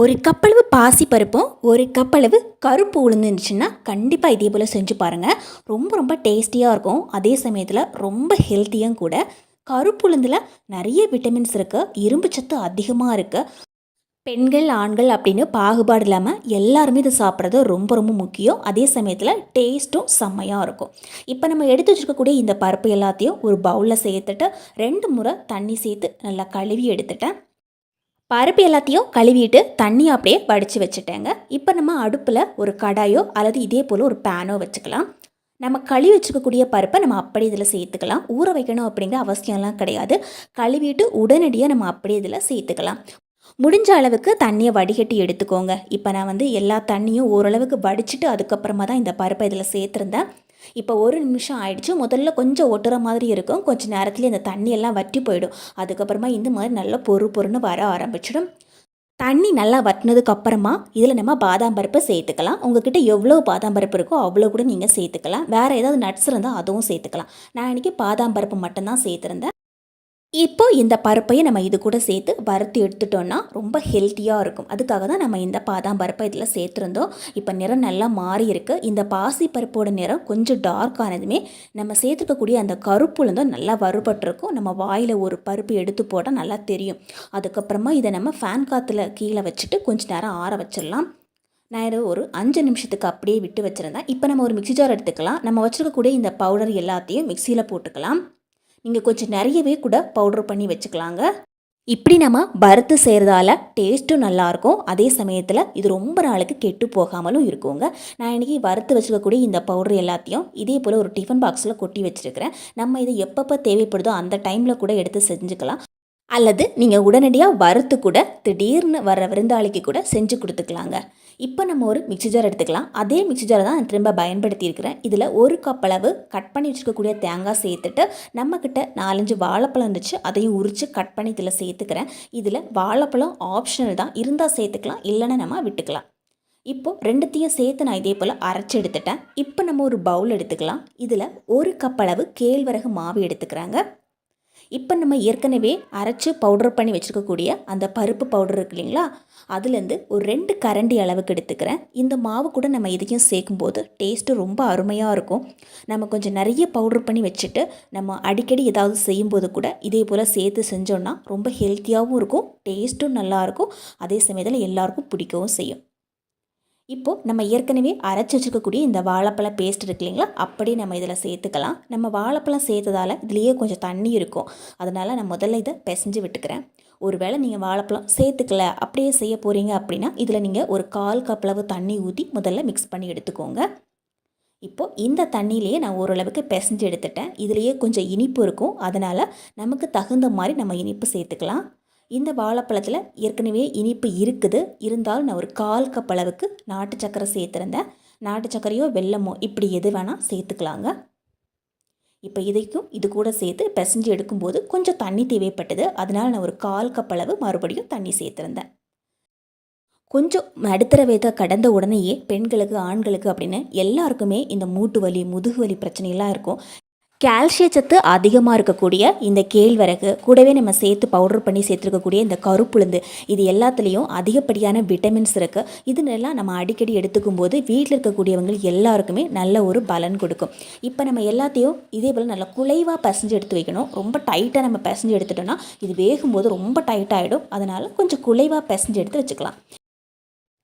ஒரு கப்பளவு பாசி பருப்பும் ஒரு கப்பளவு கருப்பு உளுந்து இருந்துச்சுன்னா கண்டிப்பாக இதே போல் செஞ்சு பாருங்கள் ரொம்ப ரொம்ப டேஸ்டியாக இருக்கும். அதே சமயத்தில் ரொம்ப ஹெல்த்தியும் கூட. கருப்பு உளுந்தில் நிறைய விட்டமின்ஸ் இருக்குது இரும்பு சத்து அதிகமாக இருக்குது பெண்கள் ஆண்கள் அப்படின்னு பாகுபாடு இல்லாமல் எல்லாருமே இது சாப்பிட்றது ரொம்ப ரொம்ப முக்கியம். அதே சமயத்தில் டேஸ்ட்டும் செம்மையாக இருக்கும். இப்போ நம்ம எடுத்து வச்சுருக்கக்கூடிய இந்த பருப்பு எல்லாத்தையும் ஒரு பவுலில் சேர்த்துட்டு ரெண்டு முறை தண்ணி சேர்த்து நல்லா கழுவி எடுத்துட்டேன். பருப்பு எல்லாத்தையும் கழுவிட்டு தண்ணி அப்படியே வடித்து வச்சுட்டேங்க. இப்போ நம்ம அடுப்பில் ஒரு கடாயோ அல்லது இதே போல் ஒரு பேனோ வச்சுக்கலாம். நம்ம கழுவி வச்சுக்கக்கூடிய பருப்பை நம்ம அப்படி இதில் சேர்த்துக்கலாம். ஊற வைக்கணும் அப்படிங்கிற அவசியம்லாம் கிடையாது. கழுவிட்டு உடனடியாக நம்ம அப்படி இதில் சேர்த்துக்கலாம். முடிஞ்ச அளவுக்கு தண்ணியை வடிகட்டி எடுத்துக்கோங்க. இப்போ நான் வந்து எல்லா தண்ணியும் ஓரளவுக்கு வடிச்சிட்டு அதுக்கப்புறமா தான் இந்த பருப்பை இதில் சேர்த்துருந்தேன். இப்போ ஒரு நிமிஷம் ஆயிடுச்சு. முதல்ல கொஞ்சம் ஒட்டுற மாதிரி இருக்கும். கொஞ்சம் நேரத்துலேயே இந்த தண்ணியெல்லாம் வற்றி போயிடும். அதுக்கப்புறமா இந்த மாதிரி நல்லா பொறு பொறுன்னு வர ஆரம்பிச்சிடும். தண்ணி நல்லா வட்டினதுக்கப்புறமா இதில் நம்ம பாதாம் பருப்பை சேர்த்துக்கலாம். உங்ககிட்ட எவ்வளோ பாதாம் பருப்பு இருக்கோ அவ்வளோ கூட நீங்கள் சேர்த்துக்கலாம். வேறு ஏதாவது நட்ஸ் இருந்தால் அதுவும் சேர்த்துக்கலாம். நான் இன்றைக்கி பாதாம் பருப்பு மட்டும்தான் சேர்த்துருந்தேன். இப்போ இந்த பருப்பையை நம்ம இது கூட சேர்த்து வறுத்து எடுத்துட்டோம்னா ரொம்ப ஹெல்த்தியாக இருக்கும். அதுக்காக தான் நம்ம இந்த பாதாம் பருப்பை இதில் சேர்த்துருந்தோம். இப்போ நிறம் நல்லா மாறி இருக்குது இந்த பாசி பருப்போட நிறம் கொஞ்சம் டார்க் ஆனதுமே நம்ம சேர்த்துக்கக்கூடிய அந்த கருப்புலேருந்தும் நல்லா வறுபட்டிருக்கும். நம்ம வாயில் ஒரு பருப்பு எடுத்து போட்டால் நல்லா தெரியும். அதுக்கப்புறமா இதை நம்ம ஃபேன் காற்றுல கீழே வச்சுட்டு கொஞ்சம் நேரம் ஆற வச்சிடலாம். நான் இதை ஒரு அஞ்சு நிமிஷத்துக்கு அப்படியே விட்டு வச்சுருந்தேன். இப்போ நம்ம ஒரு மிக்ஸி ஜார் எடுத்துக்கலாம். நம்ம வச்சுருக்கக்கூடிய இந்த பவுடர் எல்லாத்தையும் மிக்சியில் போட்டுக்கலாம். நீங்கள் கொஞ்சம் நிறையவே கூட பவுட்ரு பண்ணி வச்சுக்கலாங்க. இப்படி நம்ம வறுத்து செய்கிறதால டேஸ்ட்டும் நல்லாயிருக்கும் அதே சமயத்தில் இது ரொம்ப நாளுக்கு கெட்டு போகாமலும் இருக்குங்க. நான் இன்றைக்கி வறுத்து வச்சுக்கக்கூடிய இந்த பவுடர் எல்லாத்தையும் இதே போல் ஒரு டிஃபன் பாக்ஸில் கொட்டி வச்சுருக்கிறேன். நம்ம இது எப்பப்போ தேவைப்படுதோ அந்த டைமில் கூட எடுத்து செஞ்சுக்கலாம். அல்லது நீங்கள் உடனடியாக வறுத்து கூட திடீர்னு வர விருந்தாளிக்கு கூட செஞ்சு கொடுத்துக்கலாங்க. இப்போ நம்ம ஒரு மிக்சி ஜார் எடுத்துக்கலாம். அதே மிக்சி ஜாரை தான் நான் திரும்ப பயன்படுத்தியிருக்கிறேன். இதில் ஒரு கப் அளவு கட் பண்ணி வச்சுருக்கக்கூடிய தேங்காய் சேர்த்துட்டு நம்மக்கிட்ட நாலஞ்சு வாழைப்பழம் இருந்துச்சு அதையும் உரித்து கட் பண்ணி இதில் சேர்த்துக்கிறேன். இதில் வாழைப்பழம் ஆப்ஷனல் தான். இருந்தால் சேர்த்துக்கலாம் இல்லைன்னா நம்ம விட்டுக்கலாம். இப்போது ரெண்டுத்தையும் சேர்த்து நான் இதே போல் அரைச்சி எடுத்துட்டேன். இப்போ நம்ம ஒரு பவுல் எடுத்துக்கலாம். இதில் ஒரு கப் அளவு கேழ்வரகு மாவு எடுத்துக்கிறாங்க. இப்போ நம்ம ஏற்கனவே அரைச்சி பவுடர் பண்ணி வச்சுருக்கக்கூடிய அந்த பருப்பு பவுடர் இருக்கு இல்லைங்களா? அதுலேருந்து ஒரு ரெண்டு கரண்டி அளவுக்கு எடுத்துக்கிறேன். இந்த மாவு கூட நம்ம இதையும் சேர்க்கும்போது டேஸ்ட்டு ரொம்ப அருமையாக இருக்கும். நம்ம கொஞ்சம் நிறைய பவுடர் பண்ணி வச்சுட்டு நம்ம அடிக்கடி ஏதாவது செய்யும்போது கூட இதே போல் சேர்த்து செஞ்சோன்னா ரொம்ப ஹெல்த்தியாகவும் இருக்கும் டேஸ்ட்டும் நல்லாயிருக்கும் அதே சமயத்தில் எல்லாருக்கும் பிடிக்கவும் செய்யும். இப்போது நம்ம ஏற்கனவே அரைச்சி வச்சுருக்கக்கூடிய இந்த வாழைப்பழ பேஸ்ட் இருக்கு இல்லைங்களா? அப்படியே நம்ம இதில் சேர்த்துக்கலாம். நம்ம வாழைப்பழம் சேர்த்ததால் இதுலேயே கொஞ்சம் தண்ணி இருக்கும். அதனால் நான் முதல்ல இதை பிசைஞ்சு விட்டுக்கிறேன். ஒருவேளை நீங்கள் வாழைப்பழம் சேர்த்துக்கல அப்படியே செய்ய போகிறீங்க அப்படின்னா இதில் நீங்கள் ஒரு கால் கப்பளவு தண்ணி ஊற்றி முதல்ல மிக்ஸ் பண்ணி எடுத்துக்கோங்க. இப்போது இந்த தண்ணியிலேயே நான் ஓரளவுக்கு பிசைஞ்சு எடுத்துட்டேன். இதுலேயே கொஞ்சம் இனிப்பு இருக்கும். அதனால் நமக்கு தகுந்த மாதிரி நம்ம இனிப்பு சேர்த்துக்கலாம். இந்த வாழைப்பழத்தில் ஏற்கனவே இனிப்பு இருக்குது. இருந்தாலும் நான் ஒரு கால் கப் அளவுக்கு நாட்டு சக்கரை சேர்த்துருந்தேன். நாட்டு சக்கரையோ வெள்ளமோ இப்படி எது வேணால் சேர்த்துக்கலாங்க. இப்போ இதைக்கும் இது கூட சேர்த்து பிசைஞ்சு எடுக்கும்போது கொஞ்சம் தண்ணி தேவைப்பட்டது. அதனால் நான் ஒரு கால் கப் அளவு மறுபடியும் தண்ணி சேர்த்துருந்தேன். கொஞ்சம் நடுத்தர வயதை கடந்த உடனேயே பெண்களுக்கு ஆண்களுக்கு அப்படின்னு எல்லாருக்குமே இந்த மூட்டு வலி முதுகு வலி பிரச்சனையெல்லாம் இருக்கும். கால்சிய சத்து அதிகமாக இருக்கக்கூடிய இந்த கேழ்வரகு கூடவே நம்ம சேர்த்து பவுடர் பண்ணி சேர்த்துருக்கக்கூடிய இந்த கருப்புளுந்து இது எல்லாத்துலேயும் அதிகப்படியான விட்டமின்ஸ் இருக்குது இதுனெல்லாம் நம்ம அடிக்கடி எடுத்துக்கும் போது வீட்டில் இருக்கக்கூடியவங்க எல்லாருக்குமே நல்ல ஒரு பலன் கொடுக்கும். இப்போ நம்ம எல்லாத்தையும் இதே போல் நல்லா குலைவாக பசஞ்சு எடுத்து வைக்கணும். ரொம்ப டைட்டாக நம்ம பசஞ்சு எடுத்துட்டோம்னா இது வேகும்போது ரொம்ப டைட் ஆகிடும் அதனால் கொஞ்சம் குலைவாக பசஞ்சு எடுத்து வச்சுக்கலாம்.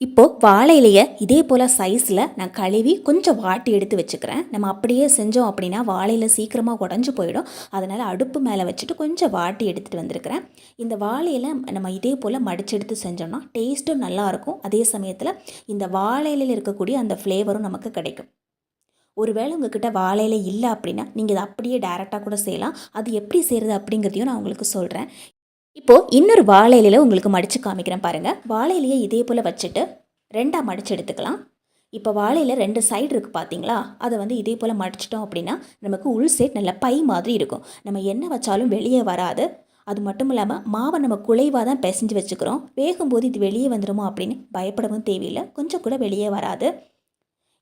இப்போது வாழை இலையை இதே போல் சைஸில் நான் கழுவி கொஞ்சம் வாட்டி எடுத்து வச்சுக்கிறேன். நம்ம அப்படியே செஞ்சோம் அப்படின்னா வாழையில் சீக்கிரமாக உடஞ்சி போயிடும். அதனால் அடுப்பு மேலே வச்சுட்டு கொஞ்சம் வாட்டி எடுத்துகிட்டு வந்திருக்கிறேன். இந்த வாழையில் நம்ம இதே போல் மடித்து எடுத்து செஞ்சோம்னா டேஸ்ட்டும் நல்லாயிருக்கும் அதே சமயத்தில் இந்த வாழையிலையில் இருக்கக்கூடிய அந்த ஃப்ளேவரும் நமக்கு கிடைக்கும். ஒருவேளை உங்ககிட்ட வாழையில இல்லை அப்படின்னா நீங்கள் இதை அப்படியே டேரெக்டாக கூட செய்யலாம். அது எப்படி செய்கிறது அப்படிங்கிறதையும் நான் உங்களுக்கு சொல்கிறேன் இப்போது இன்னொரு வாழை இலையில் உங்களுக்கு மடித்து காமிக்கிறேன் பாருங்கள் வாழை இலையை இதே போல் வச்சுட்டு ரெண்டாக மடித்து எடுத்துக்கலாம். இப்போ வாழையில் ரெண்டு சைடு இருக்குது பார்த்தீங்களா அதை வந்து இதே போல் மடிச்சிட்டோம் அப்படின்னா நமக்கு உள் சைட் நல்ல பை மாதிரி இருக்கும். நம்ம என்ன வச்சாலும் வெளியே வராது. அது மட்டும் இல்லாமல் மாவை நம்ம குலைவாக தான் பிசைஞ்சு வச்சுக்கிறோம். வேகும்போது இது வெளியே வந்துடுமோ அப்படின்னு பயப்படவும் தேவையில்லை. கொஞ்சம் கூட வெளியே வராது.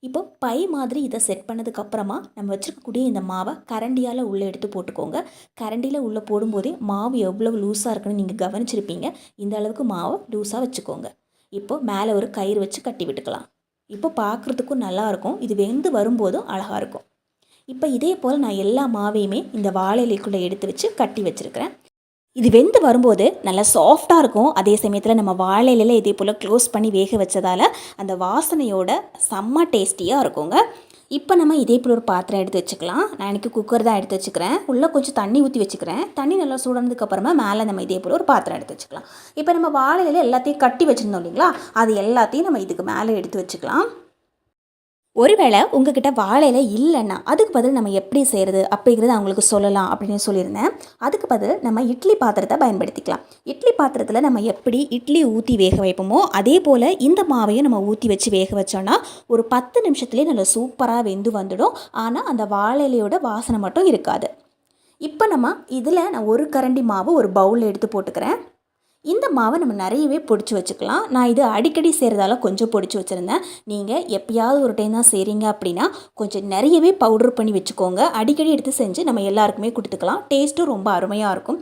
இப்போ பை மாதிரி இதை செட் பண்ணதுக்கப்புறமா நம்ம வச்சுருக்கக்கூடிய இந்த மாவை கரண்டியால் உள்ளே எடுத்து போட்டுக்கோங்க. கரண்டியில் உள்ளே போடும்போதே மாவு எவ்வளோ லூஸாக இருக்குன்னு நீங்கள் கவனிச்சிருப்பீங்க. இந்த அளவுக்கு மாவை லூஸாக வச்சுக்கோங்க. இப்போ மேலே ஒரு கயிறு வச்சு கட்டி விட்டுக்கலாம். இப்போ பார்க்குறதுக்கும் நல்லாயிருக்கும் இது வெந்து வரும்போதும் அழகாக இருக்கும். இப்போ இதே போல் நான் எல்லா மாவையுமே இந்த வாழை இலைக்குள்ளே எடுத்து வச்சு கட்டி வச்சுருக்கிறேன். இது வெந்து வரும்போது நல்லா சாஃப்டாக இருக்கும். அதே சமயத்தில் நம்ம வாழை இதே போல் க்ளோஸ் பண்ணி வேக வச்சதால் அந்த வாசனையோட செம்ம டேஸ்டியாக இருக்குங்க. இப்போ நம்ம இதே போல் ஒரு பாத்திரம் எடுத்து வச்சுக்கலாம். நான் எனக்கு குக்கர் தான் எடுத்து வச்சுக்கிறேன். உள்ளே கொஞ்சம் தண்ணி ஊற்றி வச்சுக்கிறேன். தண்ணி நல்லா சூடானதுக்கப்புறமா மேலே நம்ம இதே போல் ஒரு பாத்திரம் எடுத்து வச்சுக்கலாம். இப்போ நம்ம வாழை எல்லாத்தையும் கட்டி வச்சுருந்தோம் இல்லைங்களா? அது எல்லாத்தையும் நம்ம இதுக்கு மேலே எடுத்து வச்சுக்கலாம். ஒருவேளை உங்ககிட்ட வாழையில இல்லைன்னா அதுக்கு பதில் நம்ம எப்படி செய்கிறது அப்படிங்கிறத அவங்களுக்கு சொல்லலாம் அப்படின்னு சொல்லியிருந்தேன். அதுக்கு பதில் நம்ம இட்லி பாத்திரத்தை பயன்படுத்திக்கலாம். இட்லி பாத்திரத்தில் நம்ம எப்படி இட்லி ஊற்றி வேக வைப்போமோ அதே போல் இந்த மாவையும் நம்ம ஊற்றி வச்சு வேக வச்சோன்னா ஒரு பத்து நிமிஷத்துலேயே நல்லா சூப்பராக வெந்து வந்துடும். ஆனால் அந்த வாழை இலையோட வாசனை மட்டும் இருக்காது. இப்போ நம்ம இதில் நான் ஒரு கரண்டி மாவு ஒரு பவுலில் எடுத்து போட்டுக்கிறேன். இந்த மாவை நம்ம நிறையவே பொடிச்சு வச்சுக்கலாம். நான் இது அடிக்கடி செய்கிறதால கொஞ்சம் பொடிச்சு வச்சுருந்தேன். நீங்கள் எப்பயாவது ஒரு டைம் தான் செய்கிறீங்க அப்படின்னா கொஞ்சம் நிறையவே பவுடர் பண்ணி வச்சுக்கோங்க. அடிக்கடி எடுத்து செஞ்சு நம்ம எல்லாருக்குமே கொடுத்துக்கலாம். டேஸ்ட்டும் ரொம்ப அருமையாக இருக்கும்.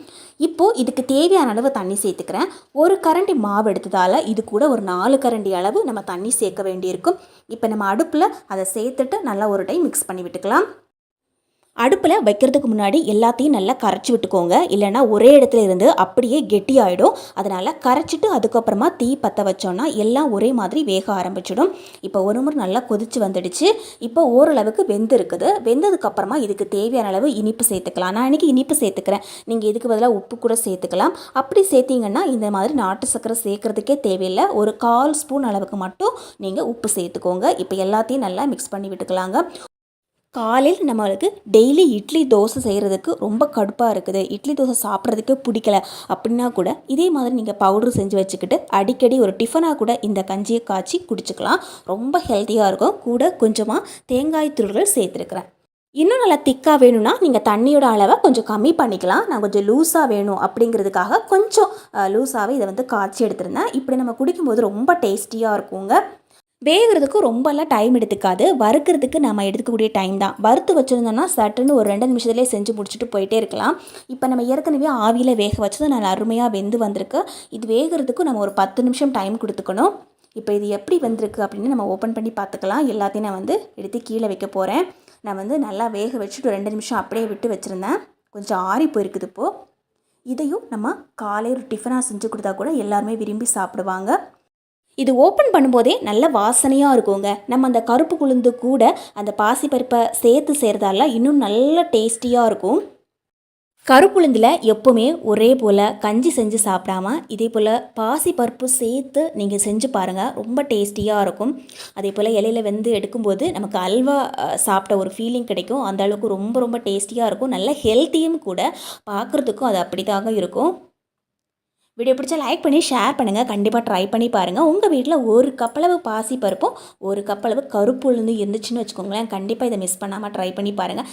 இப்போது இதுக்கு தேவையான அளவு தண்ணி சேர்த்துக்கிறேன். ஒரு கரண்டி மாவு எடுத்ததால் இது கூட ஒரு நாலு கரண்டி அளவு நம்ம தண்ணி சேர்க்க வேண்டியிருக்கும். இப்போ நம்ம அடுப்பில் அதை சேர்த்துட்டு நல்லா ஒரு டைம் மிக்ஸ் பண்ணி விட்டுக்கலாம். அடுப்பில் வைக்கிறதுக்கு முன்னாடி எல்லாத்தையும் நல்லா கரைச்சி விட்டுக்கோங்க. இல்லைன்னா ஒரே இடத்துல இருந்து அப்படியே கெட்டியாயிடும். அதனால் கரைச்சிட்டு அதுக்கப்புறமா தீ பற்ற வச்சோன்னா எல்லாம் ஒரே மாதிரி வேக ஆரம்பிச்சிடும். இப்போ ஒரு முறை நல்லா கொதிச்சு வந்துடுச்சு. இப்போ ஓரளவுக்கு வெந்து இருக்குது வெந்ததுக்கப்புறமா இதுக்கு தேவையான அளவு இனிப்பு சேர்த்துக்கலாம். நான் இன்றைக்கி இனிப்பு சேர்த்துக்கிறேன். நீங்கள் இதுக்கு பதிலாக உப்பு கூட சேர்த்துக்கலாம். அப்படி சேர்த்திங்கன்னா இந்த மாதிரி நாட்டு சர்க்கரை சேர்க்குறதுக்கே தேவையில்லை. ஒரு கால் ஸ்பூன் அளவுக்கு மட்டும் நீங்கள் உப்பு சேர்த்துக்கோங்க. இப்போ எல்லாத்தையும் நல்லா மிக்ஸ் பண்ணி விட்டுக்கலாங்க. காலையில் நம்மளுக்கு டெய்லி இட்லி தோசை செய்கிறதுக்கு ரொம்ப கடுப்பாக இருக்குது. இட்லி தோசை சாப்பிட்றதுக்கு பிடிக்கல அப்படின்னா கூட இதே மாதிரி நீங்கள் பவுடர் செஞ்சு வச்சுக்கிட்டு அடிக்கடி ஒரு டிஃபனாக கூட இந்த கஞ்சியை காய்ச்சி குடிச்சுக்கலாம். ரொம்ப ஹெல்த்தியாக இருக்கும். கூட கொஞ்சமாக தேங்காய் துருள்கள் சேர்த்துருக்குறேன். இன்னும் நல்லா திக்காக வேணும்னா நீங்கள் தண்ணியோட அளவை கொஞ்சம் கம்மி பண்ணிக்கலாம். நான் கொஞ்சம் லூஸாக வேணும் அப்படிங்கிறதுக்காக கொஞ்சம் லூஸாகவே இதை வந்து காய்ச்சி எடுத்துருந்தேன். இப்படி நம்ம குடிக்கும்போது ரொம்ப டேஸ்டியாக இருக்குங்க. வேகிறதுக்கு ரொம்பலாம் டைம் எடுத்துக்காது. வறுக்கிறதுக்கு நம்ம எடுத்துக்கக்கூடிய டைம் தான். வறுத்து வச்சுருந்தோம்னா சட்டுன்னு ஒரு ரெண்டு நிமிஷத்துலேயே செஞ்சு முடிச்சுட்டு போயிட்டே இருக்கலாம். இப்போ நம்ம ஏற்கனவே ஆவியில் வேக வச்சது நல்லா அருமையாக வெந்து வந்திருக்கு. இது வேகிறதுக்கு நம்ம ஒரு பத்து நிமிஷம் டைம் கொடுத்துக்கணும். இப்போ இது எப்படி வந்திருக்கு அப்படின்னு நம்ம ஓப்பன் பண்ணி பார்த்துக்கலாம். எல்லாத்தையும் நான் வந்து எடுத்து கீழே வைக்க போகிறேன் நான் வந்து நல்லா வேக வச்சுட்டு ஒரு ரெண்டு நிமிஷம் அப்படியே விட்டு வச்சுருந்தேன். கொஞ்சம் ஆறி போயிருக்குது இப்போது இதையும் நம்ம காலை ஒரு டிஃபனாக செஞ்சு கொடுத்தா கூட எல்லாருமே விரும்பி சாப்பிடுவாங்க. இது ஓப்பன் பண்ணும்போதே நல்ல வாசனையாக இருக்குங்க. நம்ம அந்த கருப்பு உளுந்து கூட அந்த பாசிப்பருப்பை சேர்த்து செய்கிறதால இன்னும் நல்ல டேஸ்டியாக இருக்கும். கருப்புளுந்தில் எப்போவுமே ஒரே போல் கஞ்சி செஞ்சு சாப்பிடாம இதே போல் பாசிப்பருப்பு சேர்த்து நீங்கள் செஞ்சு பாருங்கள் ரொம்ப டேஸ்டியாக இருக்கும். அதே போல் இலையில வெந்து எடுக்கும்போது நமக்கு அல்வா சாப்பிட்ட ஒரு ஃபீலிங் கிடைக்கும். அந்த அளவுக்கு ரொம்ப ரொம்ப டேஸ்டியாக இருக்கும். நல்ல ஹெல்த்தியும் கூட. பார்க்குறதுக்கும் அது அப்படி தாங்க இருக்கும். வீடியோ பிடிச்சா லைக் பண்ணி ஷேர் பண்ணுங்கள் கண்டிப்பாக ட்ரை பண்ணி பாருங்கள் உங்கள் வீட்டில் ஒரு கப்பளவு பாசி பருப்பும் ஒரு கப்பளவு கருப்பு உளுந்து இருந்துச்சுன்னு வச்சுக்கோங்களேன். கண்டிப்பாக இதை மிஸ் பண்ணாமல் ட்ரை பண்ணி பாருங்கள்